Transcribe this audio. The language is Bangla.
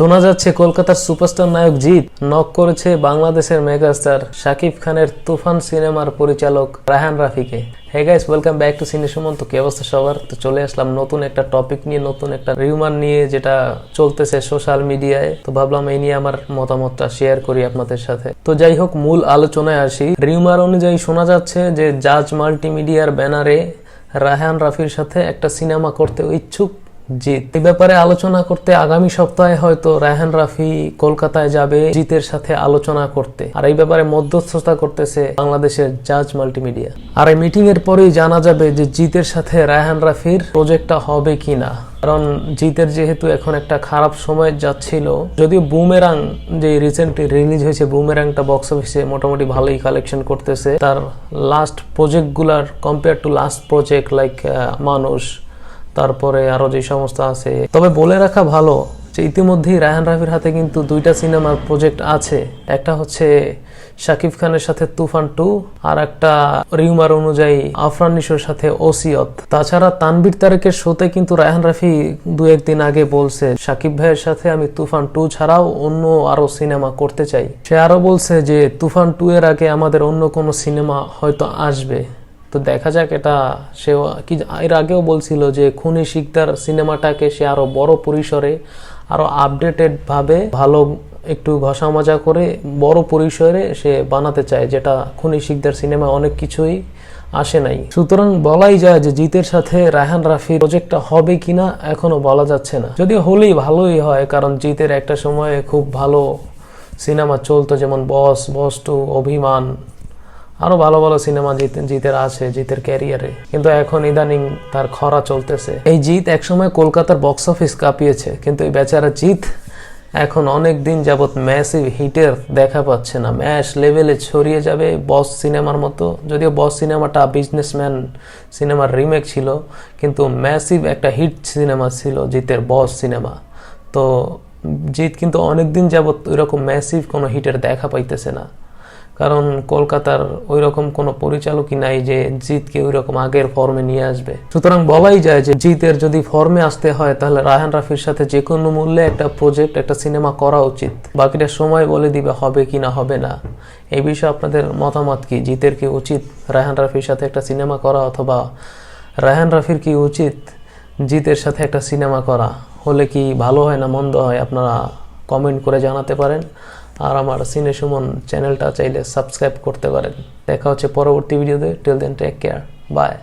শোনা যাচ্ছে কলকাতার সুপারস্টার নায়ক জিৎ নক করেছে বাংলাদেশের মেগাস্টার শাকিব খানের তুফান সিনেমার পরিচালক Raihan রাফিকে। Hey guys welcome back to cine Suman তো কি অবস্থা সবার? তো চলে আসলাম নতুন একটা টপিক নিয়ে, নতুন একটা রিউমার নিয়ে যেটা চলতেছে সোশ্যাল মিডিয়ায় তো ভাবলাম এই নিয়ে আমার মতামতটা শেয়ার করি আপনাদের সাথে। তো যাই হোক, মূল আলোচনায় আসি। রিউমার অনুযায়ী শোনা যাচ্ছে যে জাজ মাল্টিমিডিয়ার ব্যানারে রায়হান রাফির সাথে একটা সিনেমা করতে ইচ্ছুক জিৎ এই ব্যাপারে আলোচনা করতে আগামী সপ্তাহে হয়তো রায়হান রাফি কলকাতায় যাবে জিতের সাথে আলোচনা করতে। আর এই ব্যাপারে মধ্যস্থতা করতেছে বাংলাদেশের জাজ মাল্টিমিডিয়া। আর এই মিটিং এর পরেই জানা যাবে যে জিতের সাথে রায়হান রাফির প্রজেক্টটা হবে কিনা। কারণ জিতের যেহেতু এখন একটা খারাপ সময় যাচ্ছিল, যদিও বুমেরাং যে রিসেন্টলি রিলিজ হয়েছে, বুমেরাংটা বক্স অফিসে মোটামুটি ভালোই কালেকশন করতেছে। তার last প্রজেক্টগুলার compare to last project like মানুষ তারপরে আরও যে সমস্ত আছে। তবে বলে রাখা ভালো যে ইতিমধ্যেই রায়হান রাফির হাতে কিন্তু দুইটা সিনেমার প্রজেক্ট আছে। একটা হচ্ছে শাকিব খানের সাথে তুফান টু আর একটা রিউমার অনুযায়ী আফরান নিশোর সাথে ওসিয়ত। তাছাড়া তানবির তারেকের শোতে কিন্তু রায়হান রাফি দু একদিন আগে বলছে, শাকিব ভাইয়ের সাথে আমি তুফান টু ছাড়াও অন্য আরও সিনেমা করতে চাই। সে আরও বলছে যে, তুফান টু এর আগে আমাদের অন্য কোনো সিনেমা হয়তো আসবে। তো দেখা যাক এটা সে কি এর আগেও বলছিল যে খুনি শিকদার সিনেমাটাকে সে আরও বড় পরিসরে, আরও আপডেটেড ভাবে ভালো একটু ঘষা মজা করে বড় পরিসরে সে বানাতে চায়, যেটা খুনি শিকদার সিনেমা অনেক কিছুই আসে নাই। সুতরাং বলাই যায় যে জিতের সাথে রায়হান রাফির প্রজেক্টটা হবে কিনা এখনও বলা যাচ্ছে না। যদি হলেই ভালোই হয়, কারণ জিতের একটা সময়ে খুব ভালো সিনেমা চলতো, যেমন বস বস টু অভিমান আরও ভালো ভালো সিনেমা জিত, জিতের আছে, জিতের ক্যারিয়ারে কিন্তু এখন ইদানিং তার খরা চলতেছে। এই জিত একসময় কলকাতার বক্স অফিস কাঁপিয়েছে, কিন্তু এই বেচারা জিত এখন অনেক দিন যাবৎ ম্যাসিভ হিটের দেখা পাচ্ছে না। ম্যাশ লেভেলে ছড়িয়ে যাবে বস সিনেমার মতো। যদিও বস সিনেমাটা বিজনেসম্যান সিনেমার রিমেক ছিল, কিন্তু ম্যাসিভ একটা হিট সিনেমা ছিল জিতের বস সিনেমা। তো জিত কিন্তু অনেক দিন যাবৎ ওইরকম ম্যাসিভ কোনো হিটের দেখা পাইতেছে না। কারণ কলকাতার ওই রকম কোনো পরিচালকই নাই যে জিতকে ওই রকম আগের ফর্মে নিয়ে আসবে। সুতরাং বলাই যায় যে জিতের যদি ফর্মে আসতে হয়, তাহলে রায়হান রাফির সাথে যে কোনো মূল্যে একটা প্রজেক্ট একটা সিনেমা করা উচিত। বাকিটা সময় বলে দিবে হবে কি না, হবে না। এই বিষয়ে আপনাদের মতামত কি? জিতের কি উচিত রায়হান রাফির সাথে একটা সিনেমা করা অথবা রায়হান রাফির কি উচিত জিতের সাথে একটা সিনেমা করা? হলে কি ভালো হয় না মন্দ হয়? আপনারা কমেন্ট করে জানাতে পারেন। আর আমার সিনে সুমন চ্যানেলটা চাইলে সাবস্ক্রাইব করতে পারেন। দেখা হচ্ছে পরবর্তী ভিডিওতে। Till then take care bye